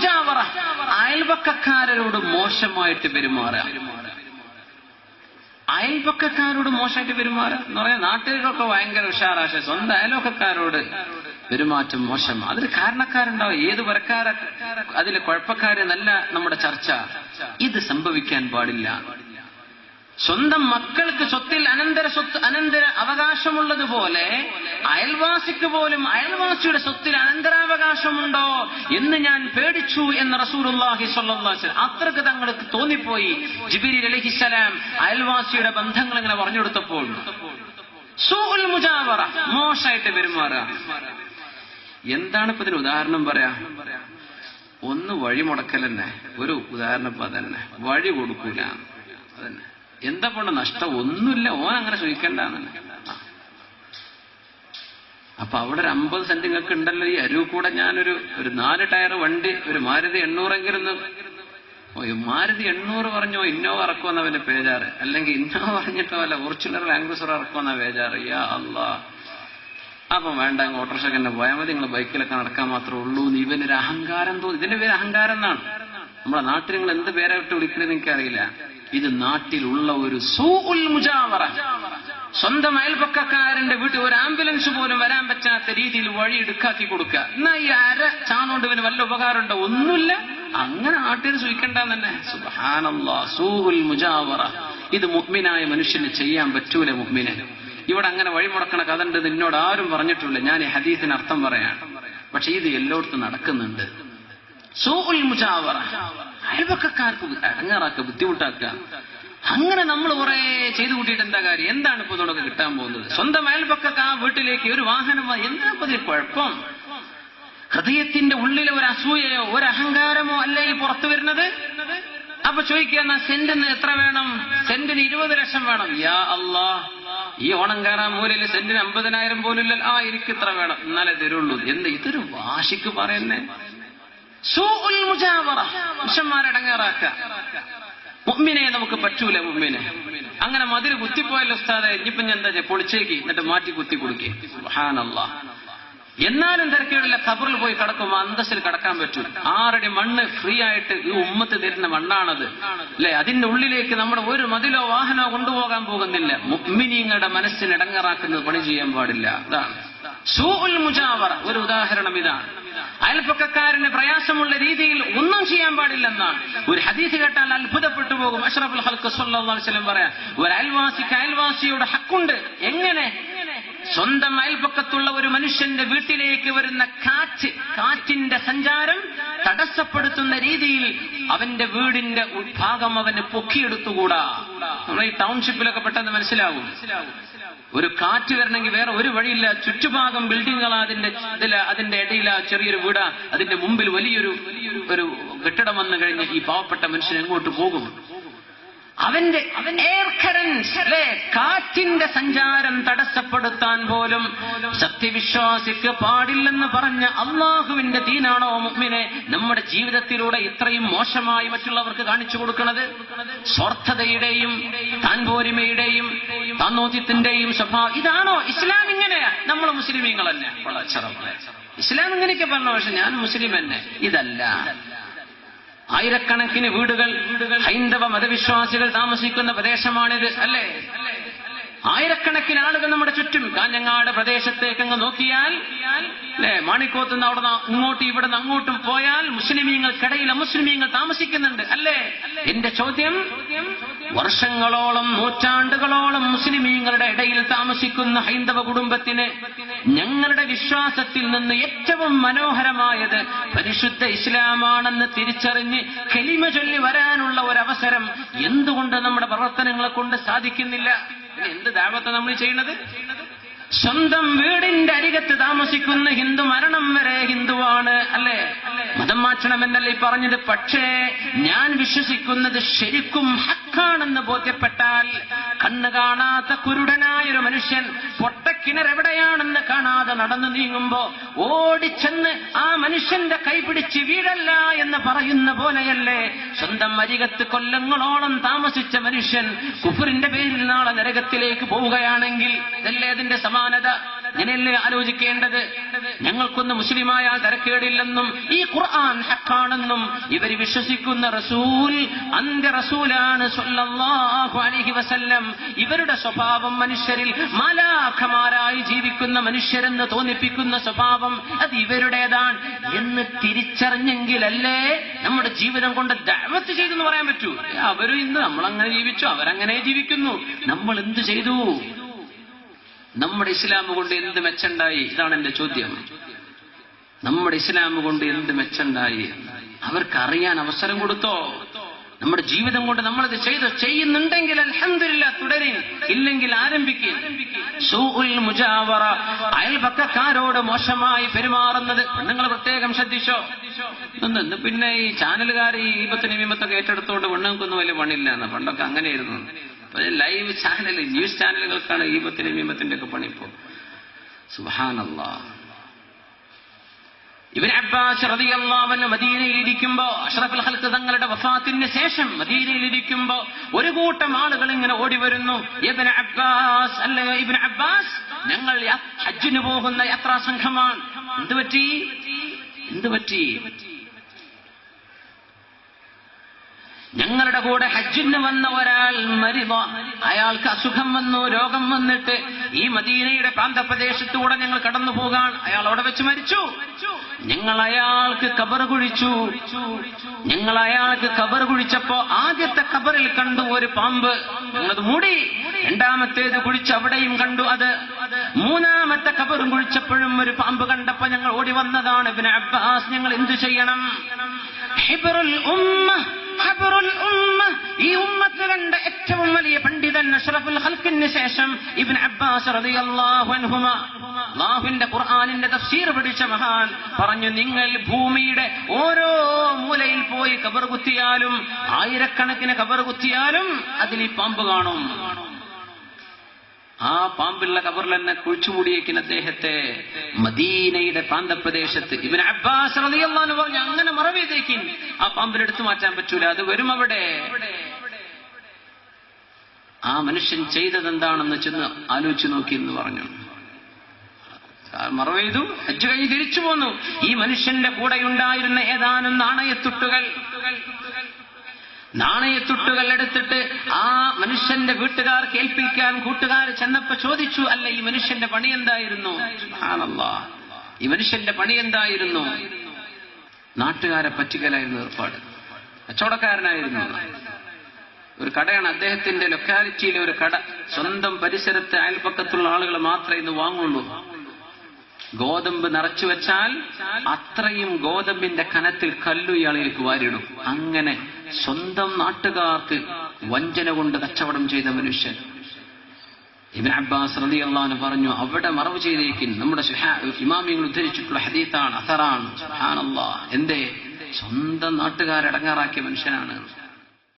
മുജാവറ. അയൽപക്കക്കാരോട് മോശമായിട്ട് പെരുമാറുക. അയൽപക്കക്കാരോട് മോശമായിട്ട് പെരുമാറ എന്ന് പറയാൻ നാട്ടുകാർക്കൊക്കെ ഭയങ്കര ഉഷാറാശ. സ്വന്തം അയൽപക്കക്കാരോട് പെരുമാറ്റം മോശം അതിന് കാരണക്കാരുണ്ടാവും. ഏത് വരക്കാര അതിൽ കുഴപ്പക്കാരെന്നല്ല നമ്മുടെ ചർച്ച. ഇത് സംഭവിക്കാൻ പാടില്ല. സ്വന്തം മക്കൾക്ക് സ്വത്തിൽ അനന്തര സ്വത്ത് അനന്തര അവകാശമുള്ളതുപോലെ അയൽവാസിക്ക് പോലും അയൽവാസിയുടെ സ്വത്തിൽ അനന്തരാവകാശമുണ്ടോ എന്ന് ഞാൻ പേടിച്ചു എന്ന് അലൈഹി വസല്ലം അത്രയ്ക്ക് തങ്ങൾക്ക് തോന്നിപ്പോയി. ജിബിരി അലഹിസലാം അയൽവാസിയുടെ ബന്ധങ്ങൾ ഇങ്ങനെ പറഞ്ഞു കൊടുത്തപ്പോൾ. സൂൽ മുജാവറ മോശമായിട്ട് പെരുമാറുക. എന്താണ് ഇപ്പൊ ഇതിന് ഉദാഹരണം പറയാ? ഒന്ന് വഴി മുടക്കലെന്നെ ഒരു ഉദാഹരണം ഇപ്പൊ അതന്നെ. വഴി കൊടുക്കൂല. അതന്നെ. എന്താ പോണ്ട? നഷ്ടം ഒന്നുമില്ല ഓൻ അങ്ങനെ ചോദിക്കണ്ടെന്ന്. അപ്പൊ അവിടെ ഒരു അമ്പത് സെന്റ് നിങ്ങൾക്ക് ഉണ്ടല്ലോ. ഈ അരുവ് കൂടെ ഞാനൊരു ഒരു നാല് ടയർ വണ്ടി ഒരു മാരുതി എണ്ണൂറെങ്കിലും മാരുതി എണ്ണൂറ് പറഞ്ഞോ ഇന്നോവ ഇറക്കുമെന്ന അവന്റെ പേജാറ്. അല്ലെങ്കിൽ ഇന്നോവ പറഞ്ഞിട്ടോ അല്ല ഒറിജിനൽ ലാംഗ്വേജർ ഇറക്കുമെന്ന പേജാറ്. യാ അല്ലാ അപ്പം വേണ്ട അങ്ങ് ഓട്ടോറിക്ഷ തന്നെ പോയാൽ മതി. നിങ്ങൾ ബൈക്കിലൊക്കെ നടക്കാൻ മാത്രമേ ഉള്ളൂ ഇവനൊരു അഹങ്കാരം തോന്നി. ഇതിന്റെ പേര് അഹങ്കാരം എന്നാണ്. നമ്മുടെ നാട്ടിൽ നിങ്ങൾ എന്ത് പേരായിട്ട് വിളിക്കുന്നത് എനിക്കറിയില്ല ഇത് നാട്ടിലുള്ള ഒരു സൂഉൽ മുജാവറ. സ്വന്തം അയൽപക്കക്കാരന്റെ വീട്ടിൽ ഒരു ആംബുലൻസ് പോലും വരാൻ പറ്റാത്ത രീതിയിൽ വഴി എടുക്കാക്കി കൊടുക്കുക എന്നാ ഈ അര ചാണോണ്ട് ഇവന് വല്ല ഉപകാരമുണ്ടോ? ഒന്നുമില്ല. അങ്ങനെ നാട്ടിൽ സൂഹിക്കണ്ടെന്ന് തന്നെ മുജാവറ. ഇത് മുഅ്മിനായ മനുഷ്യന് ചെയ്യാൻ പറ്റൂല മുഅ്മിനെ. ഇവിടെ അങ്ങനെ വഴിമുടക്കണ കഥ ഉണ്ട് നിന്നോട് ആരും പറഞ്ഞിട്ടില്ല. ഞാൻ ഈ ഹദീസിന് അർത്ഥം പറയാണ് പക്ഷെ ഇത് എല്ലായിടത്തും നടക്കുന്നുണ്ട്. സൂഉൽ മുജാവറ. അയൽപക്കക്കാർക്ക് അടങ്ങാറാക്കുക ബുദ്ധിമുട്ടാക്കുക. അങ്ങനെ നമ്മൾ കുറെ ചെയ്തു കൂട്ടിയിട്ട് എന്താ കാര്യം? എന്താണ് ഇപ്പൊ ഇതോടൊക്കെ കിട്ടാൻ പോകുന്നത്? സ്വന്തം അയൽപക്കക്ക് ആ വീട്ടിലേക്ക് ഒരു വാഹനം എന്താ ഇപ്പൊ കുഴപ്പം? ഹൃദയത്തിന്റെ ഉള്ളിൽ ഒരു അസൂയയോ ഒരു അഹങ്കാരമോ അല്ലേ ഈ പുറത്തു വരുന്നത്? അപ്പൊ ചോദിക്കുക എന്നാ സെന്റിന് എത്ര വേണം? സെന്റിന് ഇരുപത് ലക്ഷം വേണം. യാ അല്ലാ ഈ ഓണം കയറാൻ മൂലയിൽ സെന്റിന് അമ്പതിനായിരം പോലും ആ എനിക്ക് ഇത്ര വേണം. എന്നാലേ തരുള്ളൂ. എന്ത് ഇതൊരു വാശിക്ക് പറയുന്നേ. മുമ്മിനെ നമുക്ക് പറ്റൂല മുമ്മിനെ അങ്ങനെ മതിൽ കുത്തിപ്പോയല്ലോ ഉസ്താദെ. ഇനിയിപ്പം ഞാൻ എന്താ? പൊളിച്ചേക്ക്. എന്നിട്ട് മാറ്റി കുത്തി കൊടുക്കേ. എന്നാലും തിരക്കേടില്ല. ഖബറിൽ പോയി കിടക്കുമ്പോൾ അന്തസ്സിൽ കിടക്കാൻ പറ്റും. ആറടി മണ്ണ് ഫ്രീ ആയിട്ട് ഈ ഉമ്മത്ത് തരുന്ന മണ്ണാണത്. അല്ലെ? അതിന്റെ ഉള്ളിലേക്ക് നമ്മുടെ ഒരു മതിലോ വാഹനമോ കൊണ്ടുപോകാൻ പോകുന്നില്ല. മുഗ്മിനിങ്ങളുടെ മനസ്സിന് ഇടങ്ങറാക്കുന്നത് പണി ചെയ്യാൻ പാടില്ല. അതാണ്. സൂൽ മുജാവറ. ഒരു ഉദാഹരണം ഇതാണ്. അയൽപ്പക്കക്കാരന് പ്രയാസമുള്ള രീതിയിൽ ഒന്നും ചെയ്യാൻ പാടില്ലെന്നാണ്. ഒരു ഹദീസ് കേട്ടാൽ അത്ഭുതപ്പെട്ടു പോകും. അഷ്റഫുൽ ഹൽക്ക് വസല്ലം പറയാം ഒരു അയൽവാസിക്ക് അയൽവാസിയുടെ ഹക്കുണ്ട്. എങ്ങനെ സ്വന്തം അയൽപക്കത്തുള്ള ഒരു മനുഷ്യന്റെ വീട്ടിലേക്ക് വരുന്ന കാറ്റ് കാറ്റിന്റെ സഞ്ചാരം തടസ്സപ്പെടുത്തുന്ന രീതിയിൽ അവന്റെ വീടിന്റെ ഉദ്ഭാഗം അവന് പൊക്കിയെടുത്തുകൂടാ. നമ്മൾ ഈ ടൗൺഷിപ്പിലൊക്കെ പെട്ടെന്ന് മനസ്സിലാവും. ഒരു കാറ്റ് വരണമെങ്കിൽ വേറെ ഒരു വഴിയില്ല. ചുറ്റുഭാഗം ബിൽഡിങ്ങുകളാ അതിന്റെ ഇതില അതിന്റെ ഇടയിലാ ചെറിയൊരു വീടാ. അതിന്റെ മുമ്പിൽ വലിയൊരു ഒരു കെട്ടിടം വന്നു കഴിഞ്ഞ് ഈ പാവപ്പെട്ട മനുഷ്യൻ എങ്ങോട്ട് പോകും? അവന്റെ എയർ കറന്റ് കാറ്റിന്റെ സഞ്ചാരം തടസ്സപ്പെടുത്താൻ പോലും സത്യവിശ്വാസിക്ക് പാടില്ലെന്ന് പറഞ്ഞ അള്ളാഹുവിന്റെ ദീനാണോ മുമ്മിനെ നമ്മുടെ ജീവിതത്തിലൂടെ ഇത്രയും മോശമായി മറ്റുള്ളവർക്ക് കാണിച്ചു കൊടുക്കുന്നത് സ്വാർത്ഥതയുടെയും താൻപോരിമയുടെയും താന്നോത്യത്തിന്റെയും സ്വഭാവം. ഇതാണോ? ഇസ്ലാം ഇങ്ങനെയാ നമ്മൾ മുസ്ലിമീങ്ങൾ തന്നെ ഇസ്ലാം ഇങ്ങനെയൊക്കെ പറഞ്ഞു പക്ഷെ ഞാൻ മുസ്ലിം തന്നെ ഇതല്ല. ആയിരക്കണക്കിന് വീടുകൾ ഹൈന്ദവ മതവിശ്വാസികൾ താമസിക്കുന്ന പ്രദേശമാണിത് അല്ലേ? ആയിരക്കണക്കിന് ആളുകൾ നമ്മുടെ ചുറ്റും കാഞ്ഞങ്ങാട് പ്രദേശത്തേക്ക് അങ്ങ് നോക്കിയാൽ അല്ലെ? മാണിക്കോത്ത് നിന്ന് അവിടെ ഇങ്ങോട്ടും ഇവിടെ നിന്ന് അങ്ങോട്ടും പോയാൽ മുസ്ലിമീങ്ങൾക്കിടയിൽ അമുസ്ലിമീങ്ങൾ താമസിക്കുന്നുണ്ട് അല്ലേ? എന്റെ ചോദ്യം വർഷങ്ങളോളം നൂറ്റാണ്ടുകളോളം മുസ്ലിമീങ്ങളുടെ ഇടയിൽ താമസിക്കുന്ന ഹൈന്ദവ കുടുംബത്തിന് ഞങ്ങളുടെ വിശ്വാസത്തിൽ നിന്ന് ഏറ്റവും മനോഹരമായത് പരിശുദ്ധ ഇസ്ലാമാണെന്ന് തിരിച്ചറിഞ്ഞ് കെലിമ ചൊല്ലി വരാനുള്ള ഒരവസരം എന്തുകൊണ്ട് നമ്മുടെ പ്രവർത്തനങ്ങളെ കൊണ്ട് സാധിക്കുന്നില്ല? എന്ത് ദാവത്ത നമ്മൾ ചെയ്യുന്നത്? സ്വന്തം വീടിന്റെ അരികത്ത് താമസിക്കുന്ന ഹിന്ദു മരണം വരെ ഹിന്ദുവാണ് അല്ലേ? മതം മാറ്റണമെന്നല്ലേ പറഞ്ഞത്? പക്ഷേ ഞാൻ വിശ്വസിക്കുന്നത് ശരിക്കും ഹക്കാണെന്ന് ബോധ്യപ്പെട്ടാൽ കണ്ണ് കാണാത്ത കുരുടനായൊരു മനുഷ്യൻ പൊട്ടക്കിണർ എവിടെയാണെന്ന് കാണാതെ നടന്നു നീങ്ങുമ്പോ ഓടിച്ചെന്ന് ആ മനുഷ്യന്റെ കൈപിടിച്ച് വീഴല്ല എന്ന് പറയുന്ന പോലെയല്ലേ? സ്വന്തം അരികത്ത് കൊല്ലങ്ങളോളം താമസിച്ച മനുഷ്യൻ കുഫറിന്റെ പേരിൽ നാളെ നരകത്തിലേക്ക് പോവുകയാണെങ്കിൽ ഇതല്ലേ അതിന്റെ സമാനത? ഇങ്ങനെയല്ലേ ആലോചിക്കേണ്ടത്? ഞങ്ങൾക്കൊന്ന് മുസ്ലിമായാൽ തരക്കേടില്ലെന്നും ഈ ഖുർആൻ ഹക്കാണെന്നും ഇവർ വിശ്വസിക്കുന്ന റസൂൽ അന്ത്യ റസൂലാണ് വസല്ലം. ഇവരുടെ സ്വഭാവം മനുഷ്യരിൽ മാലാഖമാരായി ജീവിക്കുന്ന മനുഷ്യരെന്ന് തോന്നിപ്പിക്കുന്ന സ്വഭാവം അത് ഇവരുടേതാണ്. എന്ന് തിരിച്ചറിഞ്ഞെങ്കിലല്ലേ നമ്മുടെ ജീവിതം കൊണ്ട് ദഅവത്ത് ചെയ്തെന്ന് പറയാൻ പറ്റൂ. അവരും ഇന്ന് നമ്മളങ്ങനെ ജീവിച്ചു അവരങ്ങനെ ജീവിക്കുന്നു. നമ്മൾ എന്ത് ചെയ്തു? നമ്മുടെ ഇസ്ലാം കൊണ്ട് എന്ത് മെച്ചണ്ടായി? ഇതാണ് എന്റെ ചോദ്യം. നമ്മുടെ ഇസ്ലാം കൊണ്ട് എന്ത് മെച്ചുണ്ടായി? അവർക്ക് അറിയാൻ അവസരം കൊടുത്തോ? നമ്മുടെ ജീവിതം കൊണ്ട് നമ്മളത് ചെയ്തോ? ചെയ്യുന്നുണ്ടെങ്കിൽ അൽഹംദുലില്ലാ തുടരും. ഇല്ലെങ്കിൽ ആരംഭിക്കുക അയൽപക്കക്കാരോട് മോശമായി പെരുമാറുന്നത്. പെണ്ണുങ്ങൾ പ്രത്യേകം ശ്രദ്ധിച്ചോ? ഇന്ന് പിന്നെ ഈ ചാനലുകാർ ഈ ഈപത്തിന് വിമത്തൊക്കെ ഏറ്റെടുത്തുകൊണ്ട് പെണ്ണുങ്ങൾക്കൊന്നും വലിയ പണിയില്ല പണ്ടൊക്കെ അങ്ങനെയായിരുന്നു. ലൈവ് ചാനൽ ന്യൂസ് ചാനലുകൾക്കാണ് ഈപത്തിന് മീമത്തിന്റെ ഒക്കെ പണിപ്പോൾ സുഹാനല്ല ഇവൻ അബ്ബാസ് റതിയല്ലാവന് മദീനയിലിരിക്കുമ്പോ അഷ്റഫുൽ ഹൽക്ക് തങ്ങളുടെ വഫാത്തിന് ശേഷം മദീനയിൽ ഇരിക്കുമ്പോ ഒരു കൂട്ടം ആളുകൾ ഇങ്ങനെ ഓടി വരുന്നു. അബ്ബാസ് അല്ലയോ ഇബ്ൻ അബ്ബാസ് ഞങ്ങൾ ഹജ്ജിന് പോകുന്ന യാത്രാ സംഘമാണ്. എന്ത് പറ്റി എന്ത് പറ്റി ഞങ്ങളുടെ കൂടെ ഹജ്ജിന് വന്ന ഒരാൾ മരിവ അയാൾക്ക് അസുഖം വന്നു രോഗം വന്നിട്ട് ഈ മദീനയുടെ പ്രാന്തപ്രദേശത്തൂടെ ഞങ്ങൾ കടന്നു പോകാൻ അയാൾ അവിടെ വെച്ച് മരിച്ചു. ഞങ്ങൾ അയാൾക്ക് കബർ കുഴിച്ചു. ഞങ്ങൾ അയാൾക്ക് കബർ കുഴിച്ചപ്പോ ആദ്യത്തെ കബറിൽ കണ്ടു ഒരു പാമ്പ്. ഞങ്ങളത് മൂടി. രണ്ടാമത്തേത് കുഴിച്ച് അവിടെയും കണ്ടു അത്. മൂന്നാമത്തെ കബറും കുഴിച്ചപ്പോഴും ഒരു പാമ്പ് കണ്ടപ്പോ ഞങ്ങൾ ഓടി വന്നതാണ്. പിന്നെ അബ്ബാസ് ഞങ്ങൾ എന്തു ചെയ്യണം? ഹിബറുൽ ഉമ്മ ഈ ഉമ്മത്ത് കണ്ട ഏറ്റവും വലിയ പണ്ഡിതൻ അഷ്റഫുൽ ഹൽക്കിന് ശേഷം ഇബ്നു അബ്ബാസ് റളിയല്ലാഹു ഖുർആാനിന്റെ തഫ്സീർ പഠിച്ച മഹാൻ പറഞ്ഞു നിങ്ങൾ ഭൂമിയുടെ ഓരോ മൂലയിൽ പോയി കബർ കുത്തിയാലും ആയിരക്കണക്കിന് കബർ കുത്തിയാലും അതിൽ ഈ പാമ്പ് കാണും. ആ പാമ്പുള്ള കബറിൽ തന്നെ കുഴിച്ചുമൂടിയേക്കുന്ന അദ്ദേഹത്തെ മദീനയുടെ പ്രാന്തപ്രദേശത്ത് ഇവൻ അബ്ബാസ് റളിയല്ലാഹു പറഞ്ഞു അങ്ങനെ മറവേതേക്കിൻ ആ പാമ്പിനെ എടുത്തു മാറ്റാൻ പറ്റൂല. അത് വരും അവിടെ. ആ മനുഷ്യൻ ചെയ്തത് എന്താണെന്ന് ചെന്ന് ആലോചിച്ചു നോക്കി എന്ന് പറഞ്ഞു. മറവെയ്തു അജ്ജു കഴിഞ്ഞ് തിരിച്ചു പോന്നു. ഈ മനുഷ്യന്റെ കൂടെയുണ്ടായിരുന്ന ഏതാനും നാണയത്തുട്ടുകൾ. നാണയത്തുട്ടുകൾ എടുത്തിട്ട് ആ മനുഷ്യന്റെ വീട്ടുകാർ കേൾപ്പിക്കാൻ കൂട്ടുകാർ ചെന്നപ്പോ ചോദിച്ചു അല്ല ഈ മനുഷ്യന്റെ പണി എന്തായിരുന്നു? ആണല്ലോ ഈ മനുഷ്യന്റെ പണി എന്തായിരുന്നു? നാട്ടുകാരെ പറ്റിക്കലായിരുന്നു ഏർപ്പാട്. കച്ചവടക്കാരനായിരുന്നു. ഒരു കടയാണ്. അദ്ദേഹത്തിന്റെ ലൊക്കാലിറ്റിയിലെ ഒരു കട. സ്വന്തം പരിസരത്തെ അയൽപ്പക്കത്തുള്ള ആളുകൾ മാത്രമേ ഇന്ന് വാങ്ങുള്ളൂ. ഗോതമ്പ് നിറച്ചു വെച്ചാൽ അത്രയും ഗോതമ്പിന്റെ കനത്തിൽ കല്ലു ഇയാളിലേക്ക് വാരിടും അങ്ങനെ സ്വന്തം നാട്ടുകാർക്ക് വഞ്ചന കൊണ്ട് കച്ചവടം ചെയ്ത മനുഷ്യൻ. ഇബൻ അബ്ബാസ് റലി അള്ളഹാൻ പറഞ്ഞു അവിടെ മറവ് ചെയ്തേക്കിൻ നമ്മുടെ ഇമാമിങ്ങൾ ഉദ്ധരിച്ചിട്ടുള്ള ഹദീത്താണ്. അസറാണ്. എന്തേ? സ്വന്തം നാട്ടുകാരടങ്ങാറാക്കിയ മനുഷ്യനാണ്.